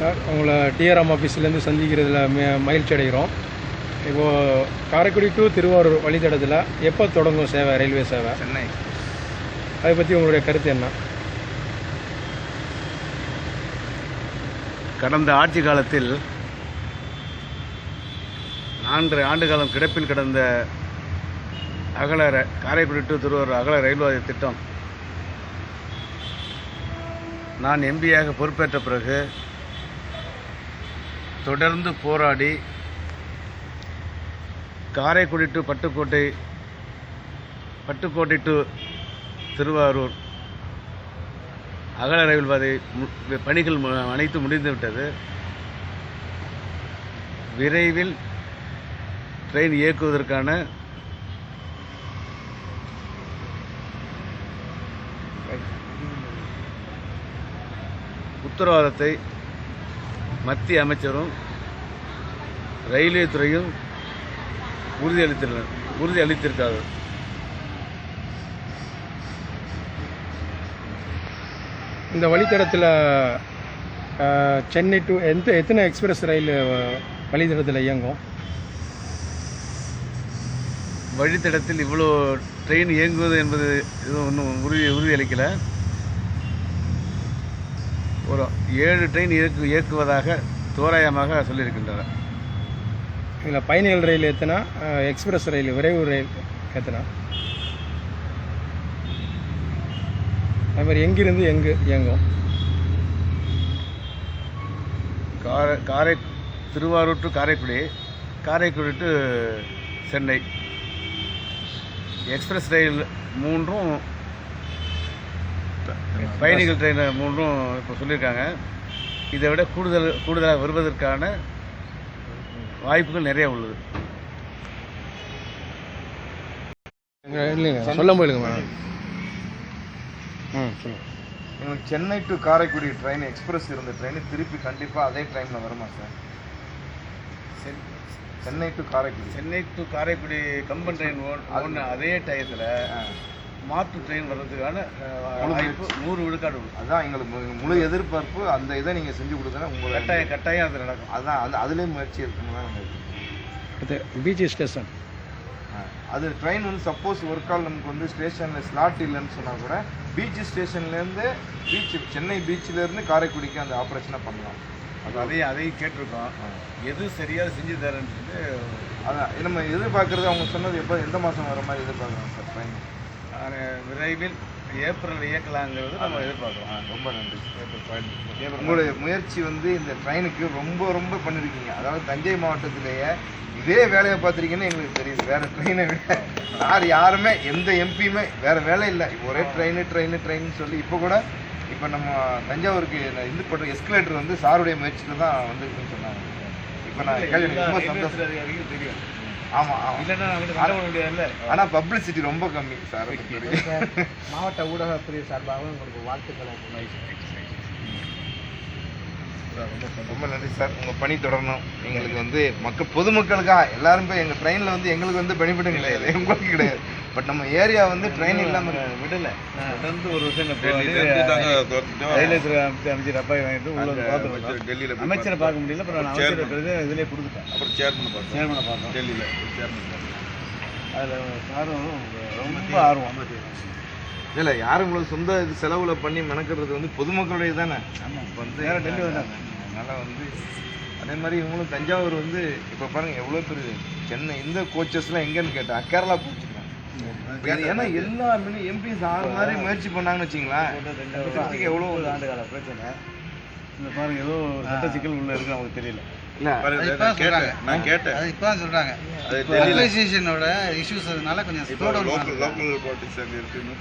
Sir. உங்களை DRM ஆஃபீஸ்லேருந்து சந்திக்கிறதுல ம- மகிழ்ச்சி அடைகிறோம். இப்போது காரைக்குடி டு திருவாரூர் வழித்தடத்தில் எப்போ தொடங்கும் சேவை ரயில்வே சேவை? சென்னை. அதை பற்றி உங்களுடைய கருத்து என்ன? கடந்த ஆட்சி காலத்தில் நான்கரை ஆண்டு காலம் கிடப்பில் கிடந்த அகல காரைக்குடி டு திருவாரூர் அகல ரயில்வே திட்டம். நான் எம்பியாக பொறுப்பேற்ற பிறகு தொடர்ந்து போராடி காரைக்குடி டு பட்டுக்கோட்டை பட்டுக்கோட்டை டு திருவாரூர். அகல ரயில் பாதை மு- பணிகள் அனைத்து முடிந்துவிட்டது விரைவில் ட்ரெயின் இயக்குவதற்கான உத்தரவாதத்தை மத்திய அமைச்சரும் ரயில்வே துறையும் உறுதியளித்துள்ளனர் உறுதி அளித்திருக்கார்கள் இந்த வழித்தடத்தில் சென்னை டு எந்த எத்தனை எக்ஸ்பிரஸ் ரயில் வழித்தடத்தில் இயங்கும்? வழித்தடத்தில் இவ்வளோ ட்ரெயின் இயங்குவது என்பது எதுவும் ஒன்றும் உறுதி உறுதியளிக்கல ஒரு ஏழு ட்ரெயின் இயக்கு இயக்குவதாக தோராயமாக சொல்லியிருக்கின்றனர். இதில் பயணிகள் ரயில் அஹ், எக்ஸ்பிரஸ் ரயில் விரைவு ரயில் எத்தனை அது மாதிரி எங்கிருந்து எங்கு இயங்கும்? காரை காரை Thiruvarur to Karaikudi. Karaikudi to Chennai. Express rail மூன்றும் பயணிகள் ட்ரெயின் மூன்றும் இப்போ சொல்லியிருக்காங்க. இதை விட கூடுதல் கூடுதலாக வருவதற்கான வாய்ப்புகள் நிறைய உள்ளது. எங்க- இல்லைங்க. சொல்ல போயிடுங்க மேடம். ம் சொல்லுங்கள் எங்களுக்கு Chennai to Karaikudi train express இருந்த ட்ரெயின் திருப்பி கண்டிப்பாக அதே ட்ரெயினில் வருமா sir Chennai to Karaikudi. Chennai to Karaikudi Kamban train ஓடின அதே டயத்தில் மாற்று ட்ரெயின் வர்றதுக்கான வாய்ப்பு நூறு விழுக்காடு உள்ளது அதான் எங்களுக்கு மு- முழு எதிர்பார்ப்பு அந்த இதை நீங்கள் செஞ்சு கொடுத்தனா உங்களை கட்டாயம் கட்டாயம் அது நடக்கும். அதான் அது அதுலேயே முயற்சி இருக்குன்னு தான் நாங்கள் அடுத்து பிஜி ஸ்டேஷன் அது ட்ரெயின் வந்து சப்போஸ் ஒரு கால் நமக்கு வந்து ஸ்டேஷனில் ஸ்லாட் இல்லைன்னு சொன்னால் கூட பீச் ஸ்டேஷன்லேருந்து பீச் சென்னை பீச்சிலேருந்து காரைக்குடிக்கு அந்த ஆப்ரேஷனை பண்ணலாம். அது அதையும் அதையும் கேட்டிருக்கோம். எது சரியாக செஞ்சு தரேன்னு அதான் நம்ம எதிர்பார்க்குறது அவங்க சொன்னது எப்போ எந்த மாதம் வர மாதிரி எதிர்பார்க்குறோம் சார் ட்ரெயின் விரைவில் ஏப்ரல் இயக்கலாங்கிறது நம்ம எதிர்பார்க்குறோம். ரொம்ப நன்றி உங்களுடைய முயற்சி வந்து இந்த ட்ரெயினுக்கு ரொம்ப ரொம்ப பண்ணிருக்கீங்க அதாவது தஞ்சை மாவட்டத்திலேயே இதே வேலையை பார்த்துருக்கீங்கன்னு எங்களுக்கு தெரியுது. வேற ட்ரெயினை விட யார் யாருமே எந்த எம்பியுமே வேற வேலை இல்லை. ஒரே ட்ரெயின் ட்ரெயின் ட்ரெயின் சொல்லி இப்போ கூட இப்போ நம்ம தஞ்சாவூருக்கு இந்த இது பண்ணுற எஸ்கலேட்டர் வந்து சாருடைய முயற்சியில் தான் வந்திருக்குன்னு சொன்னாங்க. இப்போ நான் கேள்வி ரொம்ப சந்தோஷம். தெரியும். ஆனால் பப்ளிசிட்டி ரொம்ப கம்மி சார் மாவட்ட ஊடகப் பிரிவு சார்பாக உங்களுக்கு வாழ்த்துக்களை ரொம்ப நன்றி சார். உங்கள் பணி தொடரணும். எங்களுக்கு வந்து மக்கள் பொதுமக்களுக்காக எல்லாரும் போய் எங்கள் ட்ரெயினில் வந்து எங்களுக்கு வந்து பெனிஃபிட்டும் கிடையாது. உங்களுக்கு கிடையாது. பட் நம்ம ஏரியா வந்து ட்ரெயின் இல்லாமல் விடல தொடர்ந்து ஒரு வருஷம் ரயில்வே துறை அமைச்சர் அப்பாய் வாங்கிட்டு உள்ள வந்து பார்த்துருக்கோம் டெல்லியில் அமைச்சரை பார்க்க முடியல அப்புறம் நான் அமைச்சர் இருக்கிறது இதிலே கொடுத்துட்டேன். அப்புறம் சேர்மன் பார்த்தோம் சேர்மனை பார்த்தோம் டெல்லியில் சேர்மன் அதில் சாரும் ரொம்ப ஆர்வம். இல்லை யாரும் உங்களுக்கு சொந்த இது செலவில் பண்ணி மெனக்கிறது வந்து பொதுமக்களுடைய தானே? இப்போ வந்து நேரா டெல்லி வந்தாங்க. அதனால் வந்து அதே மாதிரி இவங்களும் தஞ்சாவூர் வந்து இப்போ பாருங்க எவ்வளோ பெரிய சென்னை இந்த கோச்சஸ்லாம் எங்கன்னு கேட்டா கேரளா போச்சுக்கலாம் ஏன்னா எல்லா எம்பிஸ் ஆறு மாதிரி முயற்சி பண்ணாங்கன்னு வச்சிங்களேன். எவ்வளோ ஒரு ஆண்டு கால பிரச்சனை. இந்த பாருங்க ஏதோ சட்ட சிக்கல் உள்ள இருக்கு நமக்கு தெரியல. இல்லை நான் கேட்டேன் அது இப்போ சொல்றாங்க லோக்கல் லோக்கல் பாலிட்டிக்ஸ் இருக்குன்னு